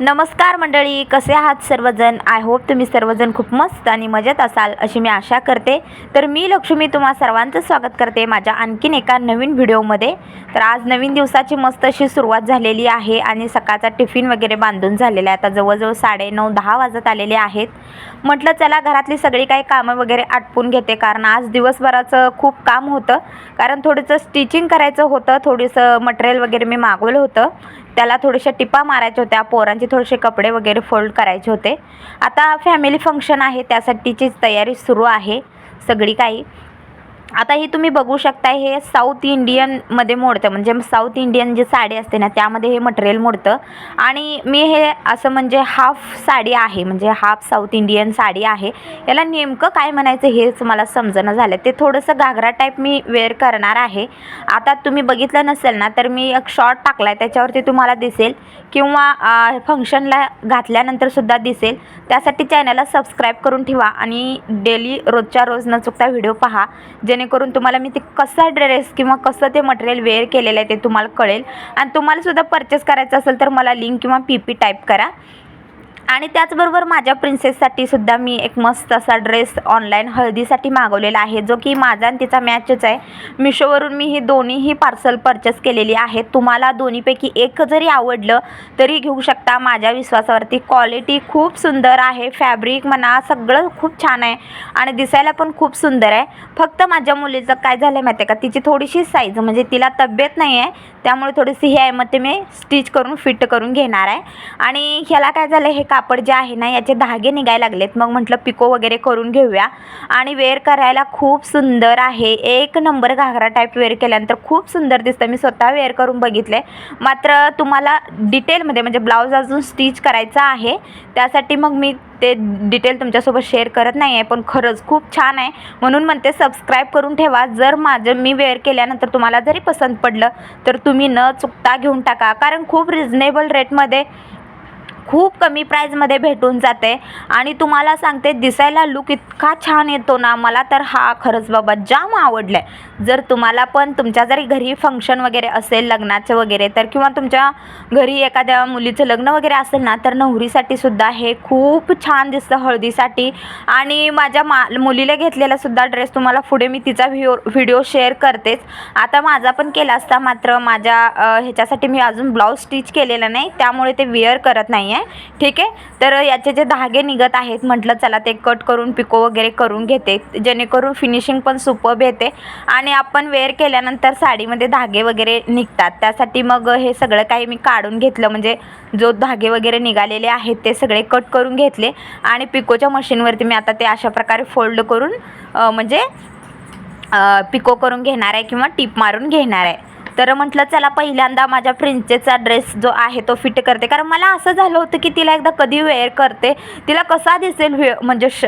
नमस्कार मंडळी कसे आहात सर्वजण? आय होप तुम्ही सर्वजण खूप मस्त आणि मजेत असाल अशी मी आशा करते. तर मी लक्ष्मी तुम्हा सर्वांचं स्वागत करते माझ्या आणखीन एका नवीन व्हिडिओमध्ये. तर आज नवीन दिवसाची मस्त अशी सुरुवात झालेली आहे आणि सकाळचा टिफिन वगैरे बांधून झालेला आहे. आता जवळजवळ साडे नऊ दहा वाजत आलेले आहेत. म्हटलं चला घरातली सगळी काही कामं वगैरे आटपून घेते कारण आज दिवसभराचं खूप काम होतं. कारण थोडंसं स्टिचिंग करायचं होतं थोडंसं मटेरियल वगैरे मी मागवलं होतं. त्याला थोड्याशा टिपा मारायच्या होत्या. पोरांचे थोडेसे कपडे वगैरे फोल्ड करायचे होते. आता फॅमिली फंक्शन आहे. त्यासाठीची तयारी सुरू आहे. सगळी काही. आता ही तुम्ही बघू शकता हे साऊथ इंडियनमध्ये मोडतं. म्हणजे साऊथ इंडियन जी साडी असते ना त्यामध्ये हे मटेरियल मोडतं. आणि मी हे असं म्हणजे हाफ साडी आहे म्हणजे हाफ साऊथ इंडियन साडी आहे. याला नेमकं काय म्हणायचं हेच मला समजणं झालं. ते थोडंसं घागरा टाईप मी वेअर करणार आहे. आता तुम्ही बघितलं नसेल ना तर मी एक शॉर्ट टाकला आहे त्याच्यावरती तुम्हाला दिसेल. किंवा फंक्शनला घातल्यानंतरसुद्धा दिसेल. त्यासाठी चॅनलला सबस्क्राईब करून ठेवा. आणि डेली रोजच्या रोज न चुकता व्हिडिओ पहा. जे जेणेकरून तुम्हाला मी ते कसा ड्रेस किंवा कसं ते मटेरियल वेअर केलेलं आहे ते तुम्हाला कळेल. आणि तुम्हाला सुद्धा परचेस करायचं असेल तर मला लिंक किंवा पी पी टाईप करा. आणि त्याचबरोबर माझ्या प्रिन्सेससाठी सुद्धा मी एक मस्त असा ड्रेस ऑनलाईन हळदीसाठी मागवलेला आहे जो की माझा आणि तिचा मॅचच आहे. मिशोवरून मी ही दोन्हीही पार्सल परचेस केलेली आहेत तुम्हाला दोन्हीपैकी एक जरी आवडलं तरी घेऊ शकता. माझ्या विश्वासावरती क्वालिटी खूप सुंदर आहे. फॅब्रिक म्हणा सगळं खूप छान आहे आणि दिसायला पण खूप सुंदर आहे. फक्त माझ्या मुलीचं काय झालं आहे माहिती आहे का? तिची थोडीशी साईज म्हणजे तिला तब्येत नाही आहे त्यामुळे थोडीशी ही आहे मग ते मी स्टिच करून फिट करून घेणार आहे. आणि ह्याला काय झालं हे का कापड जे आहे ना याचे धागे निघायला लागलेत. मग म्हटलं पिको वगैरे करून घेऊया. आणि वेअर करायला खूप सुंदर आहे. एक नंबर घागरा टाईप वेअर केल्यानंतर खूप सुंदर दिसतं. मी स्वतः वेअर करून बघितले मात्र तुम्हाला डिटेलमध्ये म्हणजे ब्लाऊज अजून स्टिच करायचा आहे. त्यासाठी मग मी ते डिटेल तुमच्यासोबत शेअर करत नाही आहे पण खरंच खूप छान आहे. म्हणून म्हणते सबस्क्राईब करून ठेवा. जर माझं मी वेअर केल्यानंतर तुम्हाला जरी पसंत पडलं तर तुम्ही न चुकता घेऊन टाका. कारण खूप रिजनेबल रेटमध्ये खूप कमी प्राईजमध्ये भेटून जाते. आणि तुम्हाला सांगते दिसायला लुक इतका छान येतो ना मला तर हा खरंच बाबा जाम आवडला आहे जर तुम्हाला पण तुमच्या जरी घरी फंक्शन वगैरे असेल लग्नाचं वगैरे तर किंवा तुमच्या घरी एखाद्या मुलीचं लग्न वगैरे असेल ना तर नवरीसाठी सुद्धा हे खूप छान दिसतं हळदीसाठी. आणि माझ्या मा मुलीला घेतलेला सुद्धा ड्रेस तुम्हाला पुढे मी तिचा व्हिओ व्हिडिओ शेअर करतेच. आता माझा पण केला असता मात्र माझ्या ह्याच्यासाठी मी अजून ब्लाऊज स्टिच केलेला नाही त्यामुळे ते वेअर करत नाही आहे. ठीक आहे? तर याचे जे धागे निघत आहेत म्हटलं चला ते कट करून पिको वगैरे करून घेते. जेणेकरून फिनिशिंग पण सुपब येते. आणि आपण वेअर केल्यानंतर साडीमध्ये धागे वगैरे निघतात. त्यासाठी मग हे सगळं काही मी काढून घेतलं. म्हणजे जो धागे वगैरे निघालेले आहेत ते सगळे कट करून घेतले. आणि पिकोच्या मशीनवरती मी आता ते अशा प्रकारे फोल्ड करून म्हणजे पिको करून घेणार आहे किंवा टीप मारून घेणार आहे. तर म्हटलं चला पहिल्यांदा माझ्या प्रिन्सेसचा ड्रेस जो आहे तो फिट करते. कारण मला असं झालं होतं की तिला एकदा कधी वेअर करते तिला कसा दिसेल म्हणजे श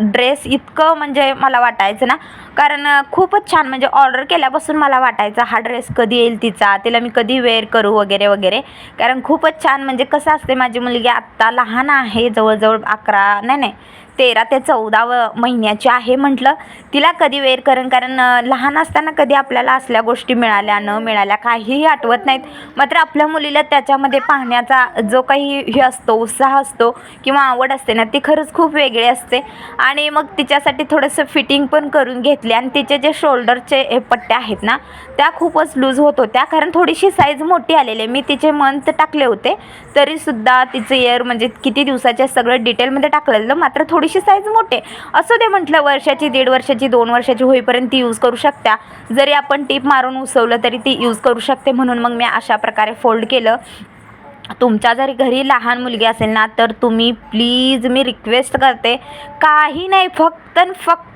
ड्रेस इतकं म्हणजे मला वाटायचं ना. कारण खूपच छान म्हणजे ऑर्डर केल्यापासून मला वाटायचं हा ड्रेस कधी येईल तिचा? तिला मी कधी वेअर करू? वगैरे वगैरे. कारण खूपच छान म्हणजे कसं असते माझी मुलगी आत्ता लहान आहे जवळजवळ अकरा नाही नाही तेरा ते चौदा व महिन्याची आहे म्हटलं. तिला कधी वेअर करेन? कारण लहान असताना कधी आपल्याला असल्या गोष्टी मिळाल्या न मिळाल्या काहीही आठवत नाहीत. मात्र आपल्या मुलीला त्याच्यामध्ये पाहण्याचा जो काही हे असतो उत्साह असतो किंवा आवड असते ना ती खरंच खूप वेगळी असते. आणि मग तिच्यासाठी थोडंसं फिटिंग पण करून घेतले आणि तिचे जे शोल्डरचे हे पट्टे आहेत ना त्या खूपच लूज होत होत्या. कारण थोडीशी साईज मोठी आलेली आहे. मी तिचे मंथ टाकले होते. तरीसुद्धा तिचं इयर म्हणजे किती दिवसाचे सगळं डिटेलमध्ये टाकलेलं. मात्र थोडी थोडीशी साईज मोठे. असू दे म्हटलं वर्षाची दीड वर्षाची दोन वर्षाची होईपर्यंत ती यूज करू शकता जरी आपण टीप मारून उसवलं तरी ती यूज करू शकते. म्हणून मग मी अशा प्रकारे फोल्ड केलं. तुमच्या जरी घरी लहान मुलगी असेल ना तर तुम्ही प्लीज मी रिक्वेस्ट करते. काही नाही फक्त आणि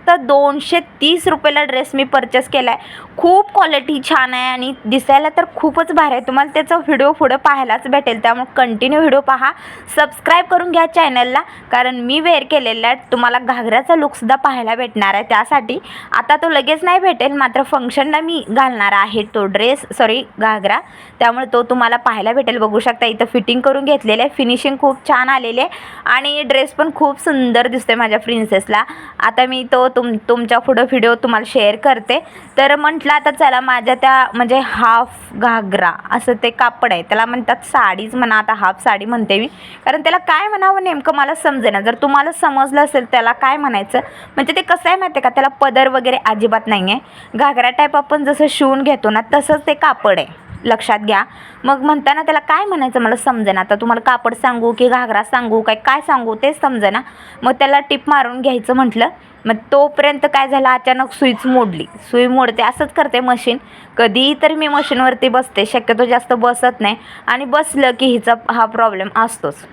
फक्त दोनशे तीस रुपयाला ड्रेस मी परचेस केला आहे खूप क्वालिटी छान आहे आणि दिसायला तर खूपच भारी आहे. तुम्हाला त्याचा व्हिडिओ पुढं पाहायलाच भेटेल. त्यामुळे कंटिन्यू व्हिडिओ पहा. सबस्क्राईब करून घ्या चॅनलला कारण मी वेअर केलेला आहे. तुम्हाला घागऱ्याचा लुकसुद्धा पाहायला भेटणार आहे त्यासाठी. आता तो लगेच नाही भेटेल. मात्र फंक्शनला मी घालणार आहे तो ड्रेस सॉरी घागरा. त्यामुळे तो तुम्हाला पाहायला भेटेल. बघू शकता इथं फिटिंग करून घेतलेलं आहे. फिनिशिंग खूप छान आलेले आहे. आणि ड्रेस पण खूप सुंदर दिसतोय माझ्या प्रिन्सेसला आता मी तो तुम तुमच्या पुढं व्हिडिओ तुम्हाला शेअर करते. तर म्हटलं आता चला माझ्या त्या म्हणजे हाफ घागरा असं ते कापड आहे. त्याला म्हणतात साडीच म्हणा आता हाफ साडी म्हणते मी. कारण त्याला काय म्हणावं नेमकं मला समजेना. जर तुम्हाला समजलं असेल त्याला काय म्हणायचं? म्हणजे ते कसं आहे माहिती आहे का? त्याला पदर वगैरे अजिबात नाही आहे घागरा टाईप आपण जसं शिवून घेतो ना तसंच ते कापड आहे. लक्षात घ्या. मग म्हणताना त्याला काय म्हणायचं मला समजेना. आता तुम्हाला कापड सांगू की घागरा सांगू काय काय सांगू तेच समजेना. मग त्याला टिप मारून घ्यायचं म्हटलं. मग तोपर्यंत काय झालं? अचानक सुईच मोडली. सुई मोडते. असंच करते मशीन. कधीही तर मी मशीनवरती बसते. शक्यतो जास्त बसत नाही. आणि बसलं की हिचा हा प्रॉब्लेम असतोच.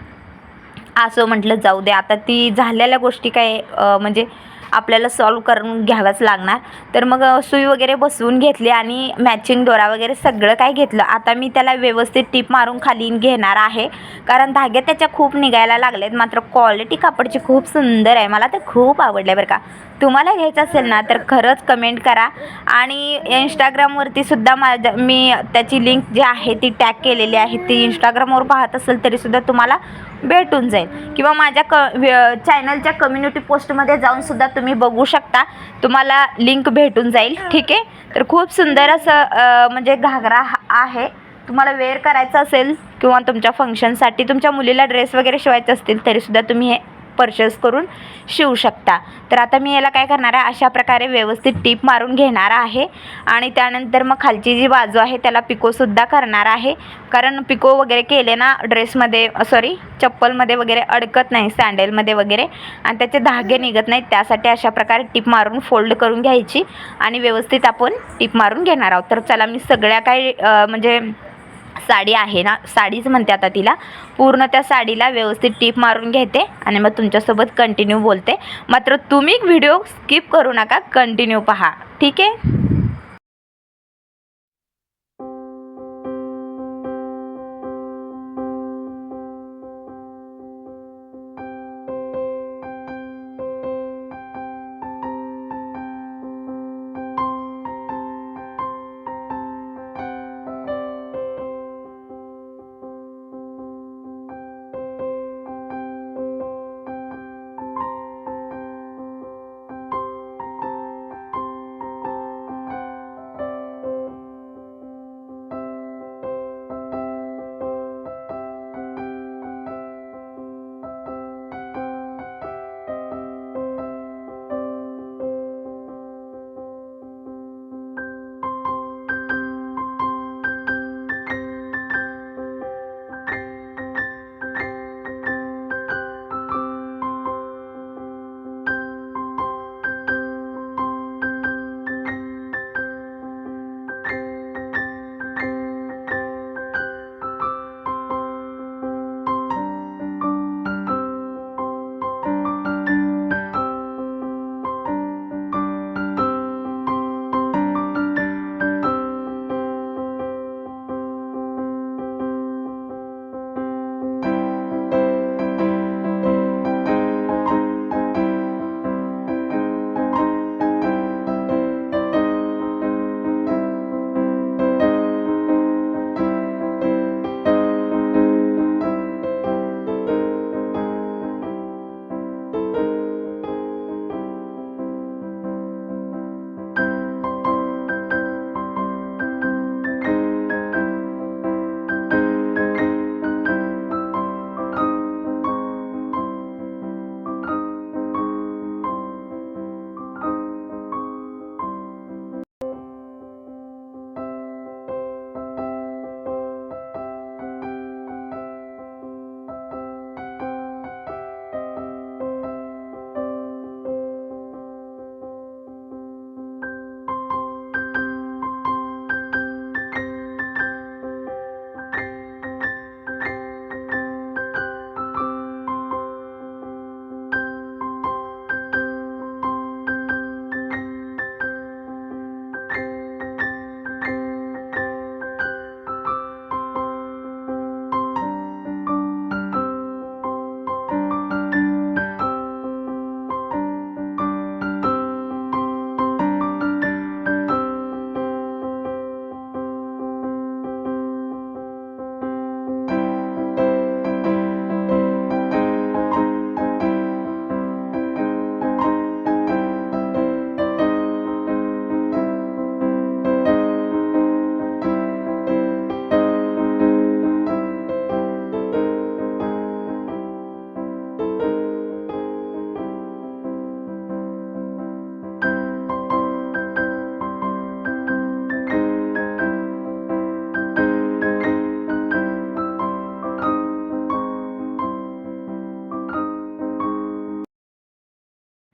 असं म्हटलं जाऊ दे. आता ती झालेल्या गोष्टी काय म्हणजे आपल्याला सॉल्व करून घ्यावंच लागणार. तर मग सुई वगैरे बसवून घेतली आणि मॅचिंग दोरा वगैरे सगळं काय घेतलं. आता मी त्याला व्यवस्थित टीप मारून खाली घेणार आहे. कारण धागे त्याच्या खूप निघायला लागलेत. मात्र क्वालिटी कापडची खूप सुंदर आहे. मला ते खूप आवडले बरं का. तुम्हाला घ्यायचं असेल ना तर खरंच कमेंट करा. आणि इंस्टाग्रामवरती सुद्धा माझ्या मी त्याची लिंक जी आहे ती टॅग केलेली आहे. ती इंस्टाग्रामवर पाहत असेल तरीसुद्धा तुम्हाला भेटून जाईल. किंवा माझ्या क चॅनलच्या कम्युनिटी पोस्टमध्ये जाऊनसुद्धा तुम्ही बघू शकता. तुम्हाला लिंक भेटून जाईल ठीक आहे? तर खूप सुंदर असं म्हणजे घागरा हा- आहे. तुम्हाला वेअर करायचं असेल किंवा तुमच्या फंक्शनसाठी तुमच्या मुलीला ड्रेस वगैरे शिवायचे असतील तरीसुद्धा तुम्ही हे परचेस करून शिवू शकता. तर आता मी याला काय करणार आहे? अशा प्रकारे व्यवस्थित टीप मारून घेणार आहे. आणि त्यानंतर मग खालची जी बाजू आहे त्याला पिकोसुद्धा करणार आहे. कारण पिको वगैरे केले ना ड्रेसमध्ये सॉरी चप्पलमध्ये वगैरे अडकत नाही सँडलमध्ये वगैरे. आणि त्याचे धागे निघत नाहीत. त्यासाठी अशा प्रकारे टीप मारून फोल्ड करून घ्यायची. आणि व्यवस्थित आपण टीप मारून घेणार आहोत. तर चला मी सगळ्या काही म्हणजे साडी आहे ना साडीच म्हणते आता तिला. पूर्ण त्या साडीला व्यवस्थित टीप मारून घेते आणि मग तुमच्यासोबत कंटिन्यू बोलते. मात्र तुम्ही व्हिडिओ स्किप करू नका कंटिन्यू पहा. ठीक आहे?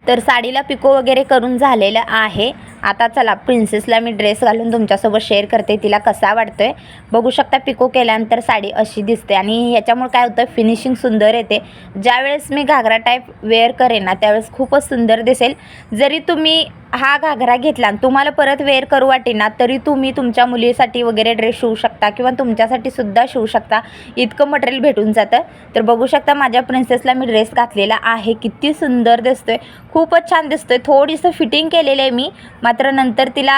तर साडीला पिको वगैरे करून झालेलं आहे. आता चला प्रिन्सेसला मी ड्रेस घालून तुमच्यासोबत शेअर करते तिला कसा वाटतोय? बघू शकता पिको केल्यानंतर साडी अशी दिसते आणि ह्याच्यामुळे काय होतं फिनिशिंग सुंदर येते. ज्यावेळेस मी घागरा टाईप वेअर करेन ना त्यावेळेस खूपच सुंदर दिसेल. जरी तुम्ही हा घागरा घेतला आणि तुम्हाला परत वेअर करू वाटेना तरी तुम्ही तुमच्या मुलीसाठी वगैरे ड्रेस शिवू शकता किंवा तुमच्यासाठी सुद्धा शिवू शकता. इतकं मटेरियल भेटून जातं. तर बघू शकता माझ्या प्रिन्सेसला मी ड्रेस घातलेला आहे. किती सुंदर दिसतोय. खूपच छान दिसतोय. थोडीसं फिटिंग केलेलं आहे मी. मात्र नंतर तिला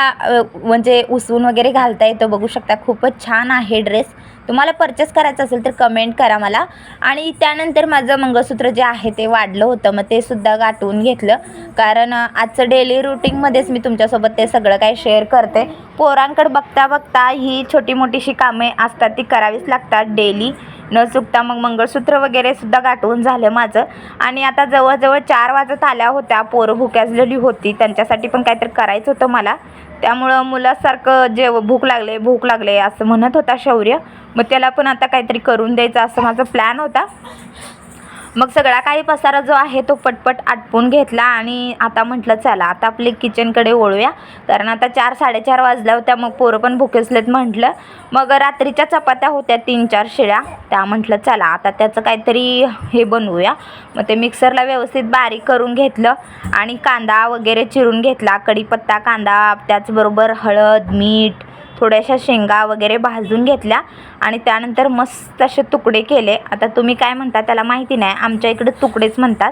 म्हणजे उसवून वगैरे घालता येतो. बघू शकता खूपच छान आहे ड्रेस. तुम्हाला परचेस करायचं असेल तर कमेंट करा मला. आणि त्यानंतर माझं मंगळसूत्र जे आहे ते वाढलं होतं मग ते सुद्धा गाठवून घेतलं. कारण आजचं डेली रुटीनमध्येच मी तुमच्यासोबत ते सगळं काही शेअर करते. पोरांकडे बघता बघता ही छोटी मोठीशी कामे असतात ती करावीच लागतात डेली न चुकता मग मंगळसूत्र वगैरे सुद्धा गाठवून झालं माझं. आणि आता जवळजवळ चार वाजत आल्या होत्या पोरं भुक्याजलेली होती. त्यांच्यासाठी पण काहीतरी करायचं होतं मला. त्यामुळं मुलासारखं जेव भूक लागले भूक लागले असं म्हणत होता शौर्य. मग त्याला पण आता काहीतरी करून द्यायचं असं माझा प्लॅन होता. मग सगळा काही पसारा जो आहे तो पटपट आटपून घेतला आणि आता म्हटलं चला आता आपले किचनकडे वळूया. कारण आता चार साडेचार वाजल्या होत्या मग पोरं पण भुकेसलेत म्हटलं. मग रात्रीच्या चपात्या होत्या तीन चार शिळ्या. त्या म्हटलं चला आता त्याचं काहीतरी हे बनवूया. मग ते मिक्सरला व्यवस्थित बारीक करून घेतलं आणि कांदा वगैरे चिरून घेतला. कढीपत्ता कांदा त्याचबरोबर हळद मीठ थोड्याशा शेंगा वगैरे भाजून घेतल्या. आणि त्यानंतर मस्त असे तुकडे केले. आता तुम्ही काय म्हणता त्याला माहिती नाही. आमच्या इकडे तुकडेच म्हणतात.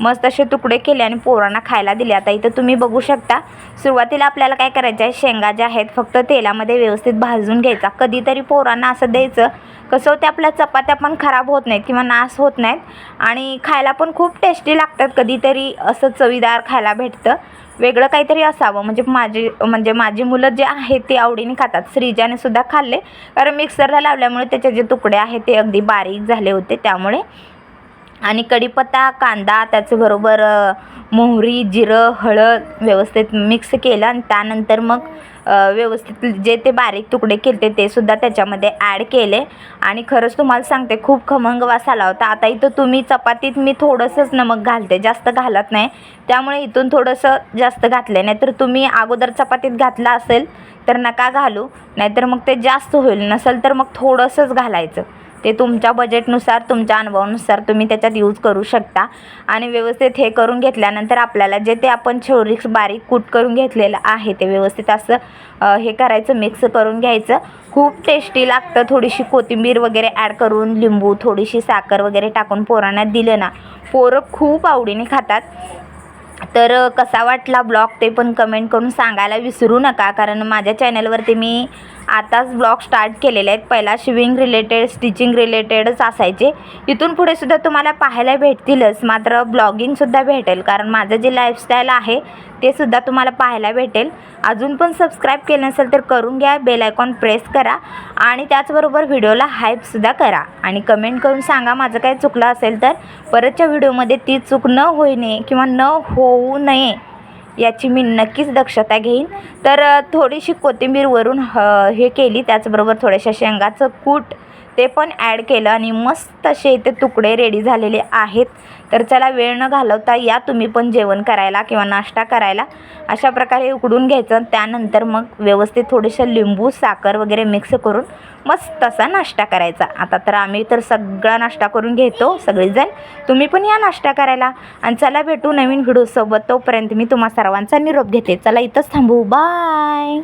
मस्त असे तुकडे केले आणि पोरांना खायला दिले. आता इथं तुम्ही बघू शकता सुरुवातीला आपल्याला काय करायचं आहे? शेंगा ज्या आहेत फक्त तेलामध्ये व्यवस्थित भाजून घ्यायचा. कधीतरी पोरांना असं द्यायचं. कसं होते आपल्या चपात्या पण खराब होत नाहीत किंवा नाश होत नाहीत. आणि खायला पण खूप टेस्टी लागतात. कधीतरी असं चवीदार खायला भेटतं. वेगळं काहीतरी असावं. म्हणजे माझी म्हणजे माझी मुलं जे आहेत ते आवडीने खातात. श्रीजाने सुद्धा खाल्ले. कारण मिक्सरला लावल्यामुळे त्याचे जे तुकडे आहेत ते अगदी बारीक झाले होते. त्यामुळे आणि कढीपत्ता कांदा त्याचबरोबर मोहरी जिरं हळद व्यवस्थित मिक्स केलं आणि त्यानंतर मग व्यवस्थित जे ते बारीक तुकडे केले ते सुद्धा त्याच्यामध्ये ॲड केले. आणि खरंच तुम्हाला सांगते खूप खमंग वास आला होता. आता इथं तुम्ही चपातीत मी थोडंसंच नमक घालते जास्त घालत नाही. त्यामुळे इथून थोडंसं जास्त घातलं नाही तर तुम्ही अगोदर चपातीत घातलं असेल तर नका घालू. नाहीतर मग ते जास्त होईल. नसेल तर मग थोडंसंच घालायचं. ते तुमच्या बजेटनुसार तुमच्या अनुभवानुसार तुम्ही त्याच्यात यूज करू शकता. आणि व्यवस्थित हे करून घेतल्यानंतर आपल्याला जे ते आपण छोरीक्स बारीक कूट करून घेतलेलं आहे ते व्यवस्थित असं हे करायचं मिक्स करून घ्यायचं. खूप टेस्टी लागतं थोडीशी कोथिंबीर वगैरे ॲड करून लिंबू थोडीशी साखर वगैरे टाकून पोरांना दिलं ना. पोरं खूप आवडीने खातात. तर कसा वाटला ब्लॉग ते पण कमेंट करून सांगायला विसरू नका कारण माझ्या चॅनलवरती मी आताच ब्लॉग स्टार्ट केलेले आहेत. पहिला शिविंग रिलेटेड स्टिचिंग रिलेटेडच असायचे. इथून पुढे सुद्धा तुम्हाला पाहायला भेटतीलच. मात्र ब्लॉगिंगसुद्धा भेटेल. कारण माझं जे लाईफस्टाईल आहे ते सुद्धा तुम्हाला पाहायला भेटेल. अजून पण सबस्क्राईब केलं नसेल तर करून घ्या. बेल आयकॉन प्रेस करा. आणि त्याचबरोबर व्हिडिओला हाईपसुद्धा करा. आणि कमेंट करून सांगा माझं काही चुकलं असेल तर. परतच्या व्हिडिओमध्ये ती चूक न होईने किंवा न होऊ नये. याची मी नक्कीच दक्षता घेईन. तर थोडीशी कोथिंबीर वरून ह हे केली. त्याचबरोबर थोड्याशा शेंगाचं कूट ते पण ॲड केलं आणि मस्त असे इथे तुकडे रेडी झालेले आहेत. तर चला वेळ न घालवता या तुम्ही पण जेवण करायला किंवा नाश्ता करायला. अशा प्रकारे उकडून घ्यायचं त्यानंतर मग व्यवस्थित थोडेसे लिंबू साखर वगैरे मिक्स करून मस्त असा नाश्ता करायचा. आता तर आम्ही तर सगळा नाश्ता करून घेतो सगळेजण. तुम्ही पण या नाश्ता करायला. आणि चला भेटू नवीन व्हिडिओसोबत तोपर्यंत मी तुम्हा सर्वांचा निरोप घेते. चला इथंच थांबू. बाय